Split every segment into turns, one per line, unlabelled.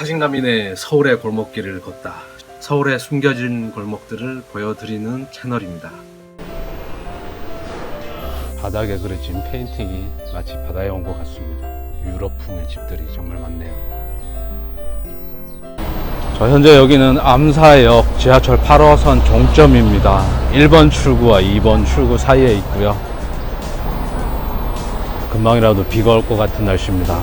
사신감인의 서울의 골목길을 걷다. 서울의 숨겨진 골목들을 보여드리는 채널입니다.
바닥에 그려진 페인팅이 마치 바다에 온 것 같습니다. 유럽풍의 집들이 정말 많네요. 저 현재 여기는 암사역 지하철 8호선 종점입니다. 1번 출구와 2번 출구 사이에 있고요. 금방이라도 비가 올 것 같은 날씨입니다.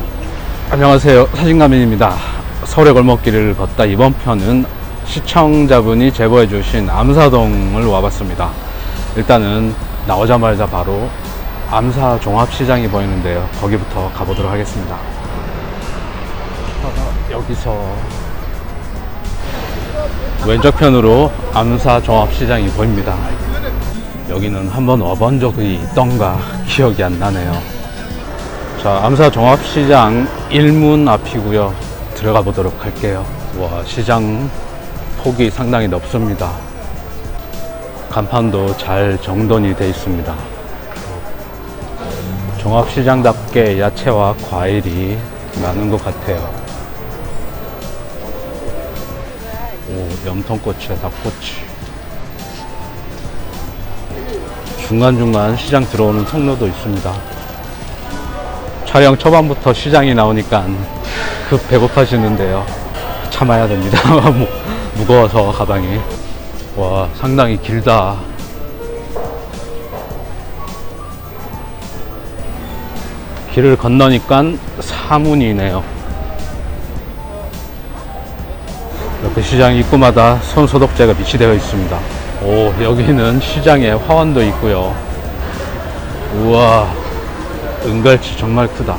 안녕하세요. 사진가민입니다. 서울의 골목길을 걷다 이번 편은 시청자분이 제보해 주신 암사동을 와봤습니다. 일단은 나오자마자 바로 암사 종합시장이 보이는데요. 거기부터 가보도록 하겠습니다. 어, 여기서 왼쪽 편으로 암사 종합시장이 보입니다. 여기는 한번 와본 적이 있던가 기억이 안 나네요. 자, 암사 종합시장 1문 앞이고요. 들어가 보도록 할게요. 와, 시장 폭이 상당히 넓습니다. 간판도 잘 정돈이 되어 있습니다. 종합시장답게 야채와 과일이 많은 것 같아요. 오, 염통꼬치와 닭꼬치. 중간중간 시장 들어오는 통로도 있습니다. 촬영 초반부터 시장이 나오니까 급 배고파지는데요. 참아야 됩니다. 무- 무거워서 가방이. 와, 상당히 길다. 길을 건너니까 사문이네요. 옆에 시장 입구마다 손 소독제가 비치되어 있습니다. 오, 여기는 시장에 화원도 있고요. 우와, 은갈치 정말 크다.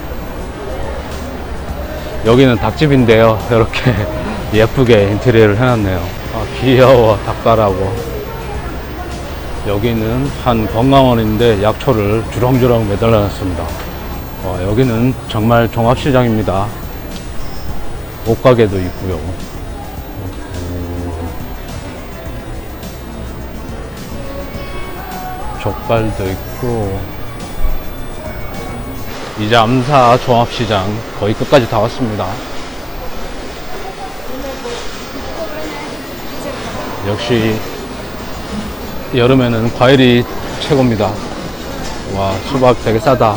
여기는 닭집인데요. 이렇게 예쁘게 인테리어를 해놨네요. 아, 귀여워, 닭발하고. 여기는 한 건강원인데 약초를 주렁주렁 매달려 놨습니다. 와, 여기는 정말 종합시장입니다. 옷가게도 있고요. 오. 족발도 있고 이제 암사 종합시장 거의 끝까지 다 왔습니다. 역시 여름에는 과일이 최고입니다. 와 수박 되게 싸다.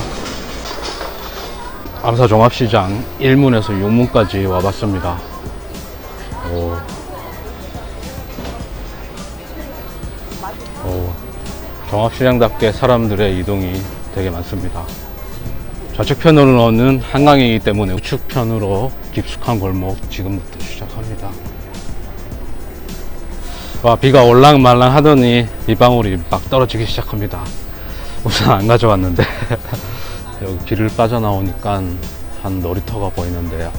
암사 종합시장 1문에서 6문까지 와봤습니다. 오. 오. 종합시장답게 사람들의 이동이 되게 많습니다. 좌측편으로는 한강이기 때문에 우측편으로 깊숙한 골목 지금부터 시작합니다. 와, 비가 올랑말랑 하더니 비방울이 막 떨어지기 시작합니다. 우선 안 가져왔는데. 여기 길을 빠져나오니까 한 놀이터가 보이는데요.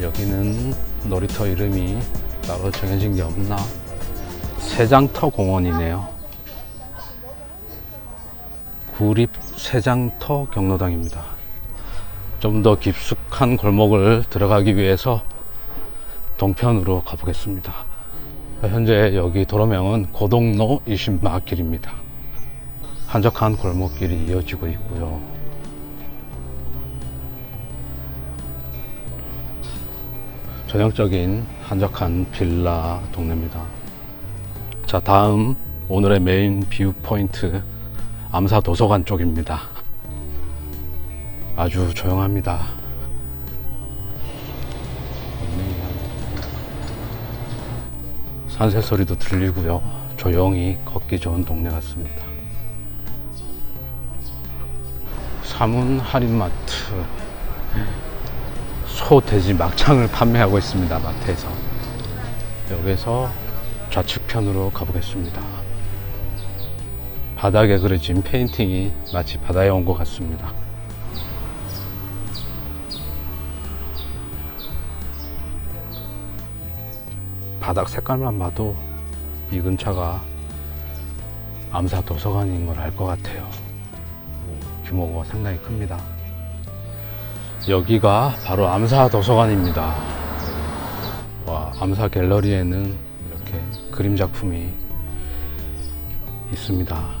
여기는 놀이터 이름이 따로 정해진 게 없나? 세장터 공원이네요. 구립 세장터 경로당입니다. 좀 더 깊숙한 골목을 들어가기 위해서 동편으로 가보겠습니다. 현재 여기 도로명은 고동로 20마길입니다. 한적한 골목길이 이어지고 있고요. 전형적인 한적한 빌라 동네입니다. 자, 다음 오늘의 메인 뷰 포인트 암사 도서관 쪽입니다. 아주 조용합니다. 산새 소리도 들리고요. 조용히 걷기 좋은 동네 같습니다. 사문 할인마트 소, 돼지 막창을 판매하고 있습니다. 마트에서 여기서 좌측편으로 가보겠습니다. 바닥에 그려진 페인팅이 마치 바다에 온 것 같습니다. 바닥 색깔만 봐도 이 근처가 암사 도서관인 걸 알 것 같아요. 규모가 상당히 큽니다. 여기가 바로 암사 도서관입니다. 와, 암사 갤러리에는 이렇게 그림 작품이 있습니다.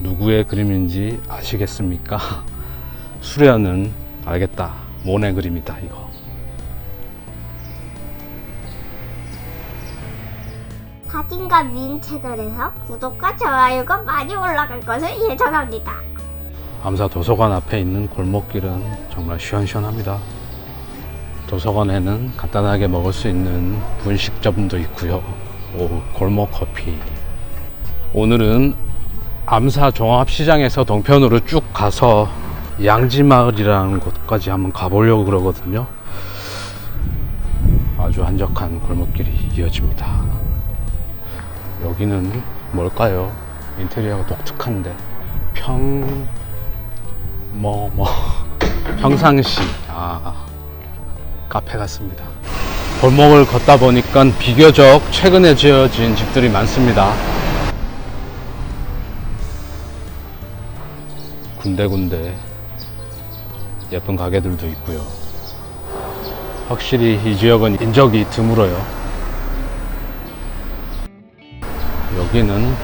누구의 그림인지 아시겠습니까? 수련은 알겠다. 모네 그림이다, 이거.
사진과 미인 채널에서 구독과 좋아요가 많이 올라갈 것을 예정합니다.
암사 도서관 앞에 있는 골목길은 정말 시원시원합니다. 도서관에는 간단하게 먹을 수 있는 분식점도 있고요. 오, 골목 커피. 오늘은 암사 종합시장에서 동편으로 쭉 가서 양지마을이라는 곳까지 한번 가보려고 그러거든요. 아주 한적한 골목길이 이어집니다. 여기는 뭘까요? 인테리어가 독특한데 평... 뭐, 뭐, 평상시, 아, 카페 같습니다. 골목을 걷다 보니까 비교적 최근에 지어진 집들이 많습니다. 군데군데 예쁜 가게들도 있고요. 확실히 이 지역은 인적이 드물어요. 여기는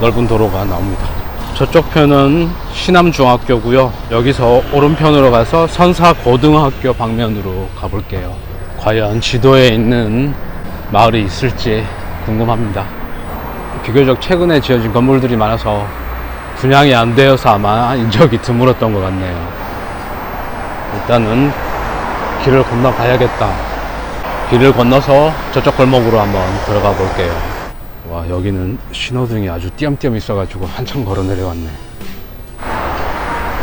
넓은 도로가 나옵니다. 저쪽 편은 신암중학교고요. 여기서 오른편으로 가서 선사고등학교 방면으로 가볼게요. 과연 지도에 있는 마을이 있을지 궁금합니다. 비교적 최근에 지어진 건물들이 많아서 분양이 안 되어서 아마 인적이 드물었던 것 같네요. 일단은 길을 건너 가야겠다. 길을 건너서 저쪽 골목으로 한번 들어가 볼게요. 와 여기는 신호등이 아주 띄엄띄엄 있어가지고 한참 걸어 내려왔네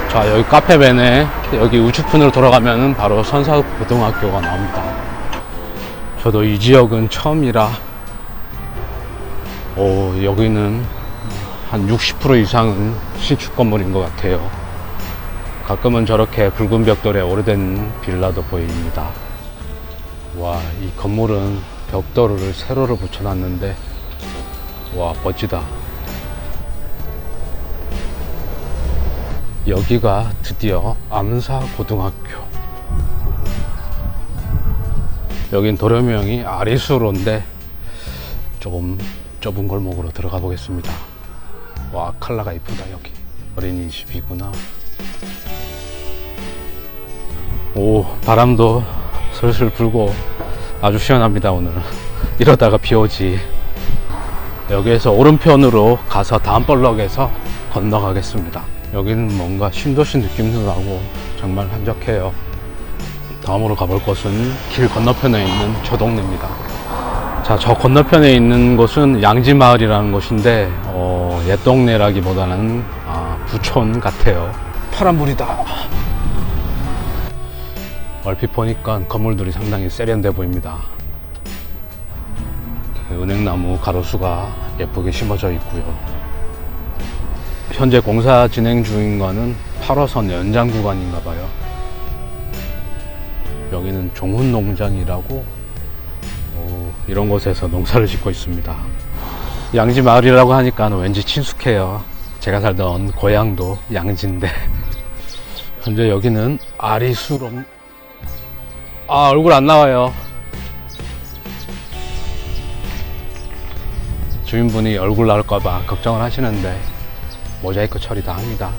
자 여기 카페벤에 여기 우측편으로 돌아가면 바로 선사고등학교가 나옵니다 저도 이 지역은 처음이라 오 여기는 한 60% 이상은 신축 건물인 것 같아요. 가끔은 저렇게 붉은 벽돌에 오래된 빌라도 보입니다. 와 이 건물은 벽돌을 세로로 붙여놨는데 와 멋지다. 여기가 드디어 암사 고등학교. 여긴 도로명이 아리수로인데 조금 좁은 골목으로 들어가 보겠습니다 와 칼라가 이쁘다 여기 어린이집이구나 오 바람도 슬슬 불고 아주 시원합니다 오늘 이러다가 비 오지 여기에서 오른편으로 가서 다음 볼럭에서 건너가겠습니다. 여기는 뭔가 신도시 느낌도 나고 정말 한적해요. 다음으로 가볼 곳은 길 건너편에 있는 저 동네입니다. 자, 저 건너편에 있는 곳은 양지마을이라는 곳인데 어, 옛 동네라기보다는 아, 부촌 같아요. 파란불이다. 얼핏 보니까 건물들이 상당히 세련돼 보입니다. 은행나무 가로수가 예쁘게 심어져 있고요. 현재 공사 진행 중인 거는 8호선 연장 구간인가 봐요. 여기는 종훈 농장이라고 오, 이런 곳에서 농사를 짓고 있습니다. 양지 마을이라고 하니까 왠지 친숙해요. 제가 살던 고향도 양지인데 현재 여기는 아리수롬 아 얼굴 안 나와요. 주인분이 얼굴 나올까봐 걱정을 하시는데 모자이크 처리 다 합니다.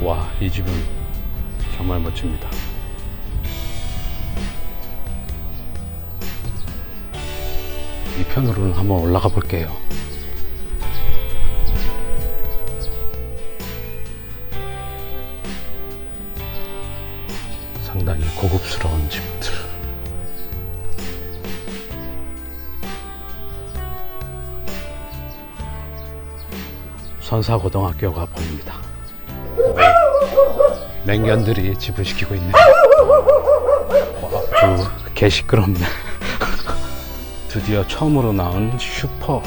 와, 이 집은 정말 멋집니다. 이 편으로는 한번 올라가 볼게요. 상당히 고급스러운 집들. 선사고등학교가 보입니다. 맹견들이 집을 시키고 있네요. 와, 아주 개 시끄럽네. 드디어 처음으로 나온 슈퍼.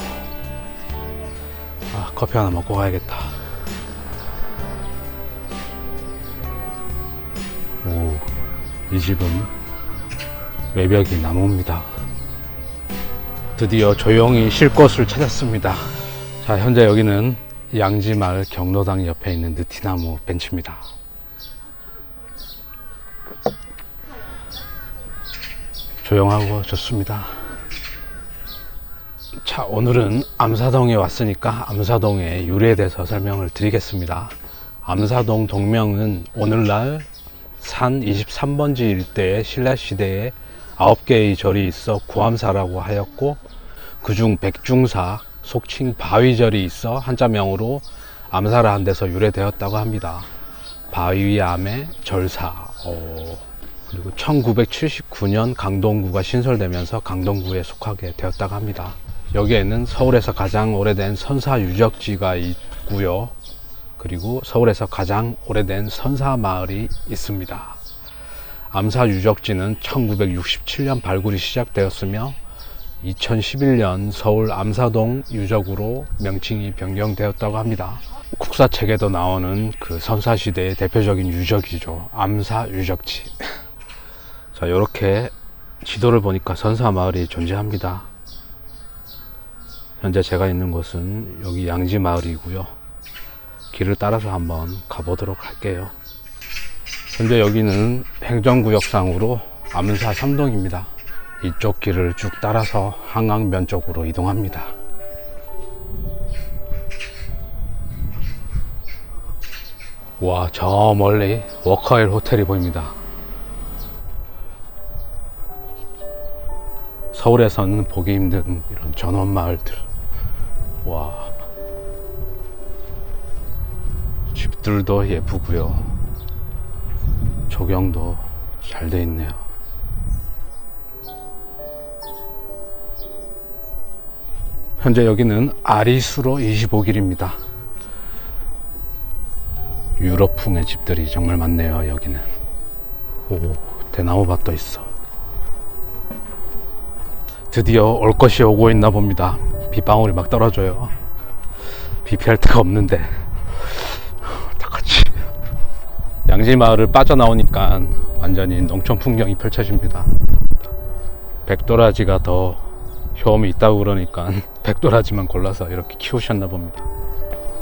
아, 커피 하나 먹고 가야겠다. 오, 이 집은 외벽이 나무입니다. 드디어 조용히 쉴 곳을 찾았습니다. 자, 현재 여기는 양지마을 경로당 옆에 있는 느티나무 벤치입니다. 조용하고 좋습니다. 자, 오늘은 암사동에 왔으니까 암사동의 유래에 대해서 설명을 드리겠습니다. 암사동 동명은 오늘날 산 23번지 일대에 신라시대에 9개의 절이 있어 구암사라고 하였고 그중 백중사, 속칭 바위절이 있어 한자명으로 암사라 한 데서 유래되었다고 합니다. 바위암의 절사. 어, 그리고 1979년 강동구가 신설되면서 강동구에 속하게 되었다고 합니다. 여기에는 서울에서 가장 오래된 선사 유적지가 있고요. 그리고 서울에서 가장 오래된 선사 마을이 있습니다. 암사 유적지는 1967년 발굴이 시작되었으며 2011년 서울 암사동 유적으로 명칭이 변경되었다고 합니다. 국사책에도 나오는 그 선사시대의 대표적인 유적이죠. 암사 유적지. 자, 이렇게 지도를 보니까 선사 마을이 존재합니다. 현재 제가 있는 곳은 여기 양지 마을이고요. 길을 따라서 한번 가보도록 할게요. 현재 여기는 행정구역상으로 암사 3동입니다. 이쪽 길을 쭉 따라서 한강변 쪽으로 이동합니다. 와, 저 멀리 워커힐 호텔이 보입니다. 서울에서는 보기 힘든 이런 전원 마을들. 와. 집들도 예쁘고요. 조경도 잘 돼 있네요. 현재 여기는 아리수로 25길입니다. 유럽풍의 집들이 정말 많네요, 여기는. 오, 대나무밭도 있어. 드디어 올 것이 오고 있나 봅니다. 빗방울이 막 떨어져요. 비 피할 데가 없는데. 다같이 양지 마을을 빠져나오니까 완전히 농촌 풍경이 펼쳐집니다. 백도라지가 더 효험이 있다고 그러니까 백도라지만 골라서 이렇게 키우셨나 봅니다.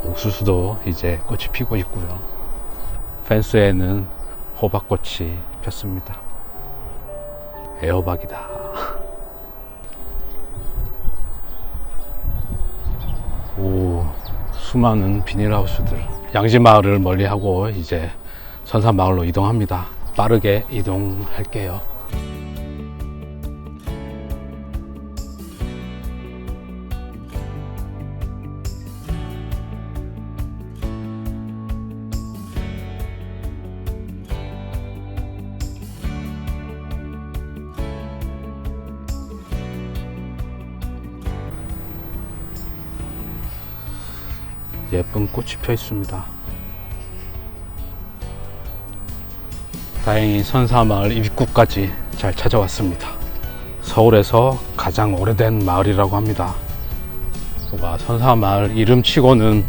옥수수도 이제 꽃이 피고 있고요. 펜스에는 호박꽃이 폈습니다. 애호박이다. 오, 수많은 비닐하우스들. 양지 마을을 멀리하고 이제 선산 마을로 이동합니다. 빠르게 이동할게요. 예쁜 꽃이 펴 있습니다. 다행히 선사마을 입구까지 잘 찾아왔습니다. 서울에서 가장 오래된 마을이라고 합니다. 와, 선사마을 이름치고는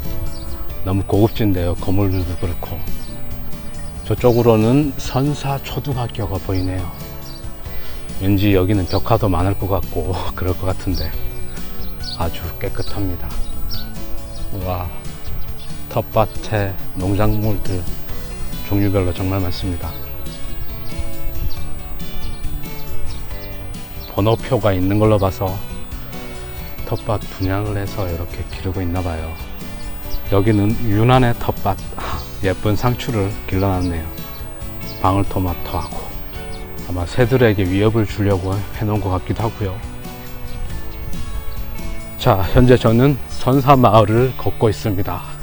너무 고급진데요. 건물들도 그렇고. 저쪽으로는 선사초등학교가 보이네요. 왠지 여기는 벽화도 많을 것 같고 그럴 것 같은데 아주 깨끗합니다. 와, 텃밭에 농작물들 종류별로 정말 많습니다. 번호표가 있는 걸로 봐서 텃밭 분양을 해서 이렇게 기르고 있나 봐요. 여기는 유난의 텃밭. 예쁜 상추를 길러놨네요. 방울토마토하고. 아마 새들에게 위협을 주려고 해놓은 것 같기도 하고요. 자, 현재 저는 선사 마을을 걷고 있습니다.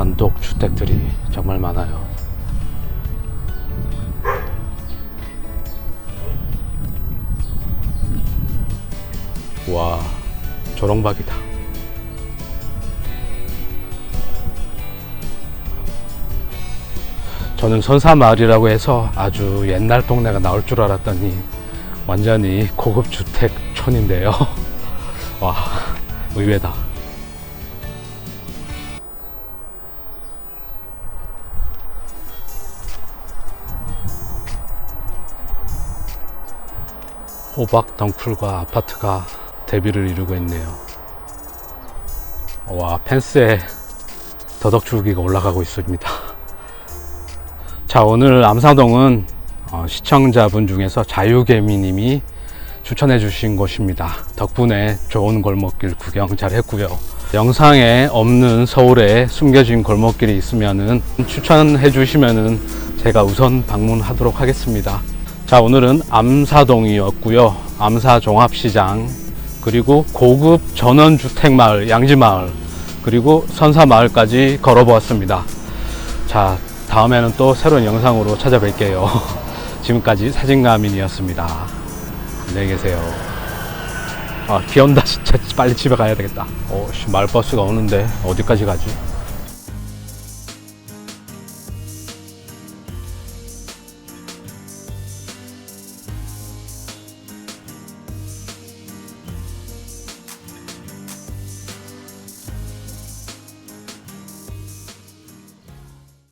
단독 주택들이 정말 많아요. 와, 조롱박이다. 저는 선사 마을이라고 해서 아주 옛날 동네가 나올 줄 알았더니 완전히 고급 주택촌인데요. 와, 의외다. 호박 덩쿨과 아파트가 대비를 이루고 있네요. 와, 펜스에 더덕줄기가 올라가고 있습니다. 자, 오늘 암사동은 어, 시청자분 중에서 자유개미님이 추천해 주신 곳입니다. 덕분에 좋은 골목길 구경 잘 했고요. 영상에 없는 서울에 숨겨진 골목길이 있으면은 추천해 주시면은 제가 우선 방문하도록 하겠습니다. 자, 오늘은 암사동이었고요. 암사 종합시장 그리고 고급 전원주택마을 양지마을 그리고 선사마을까지 걸어보았습니다. 자, 다음에는 또 새로운 영상으로 찾아뵐게요. 지금까지 사진가민이었습니다. 안녕히 계세요. 아, 비 온다, 진짜. 빨리 집에 가야 되겠다. 어, 씨, 마을버스가 오는데, 어디까지 가지?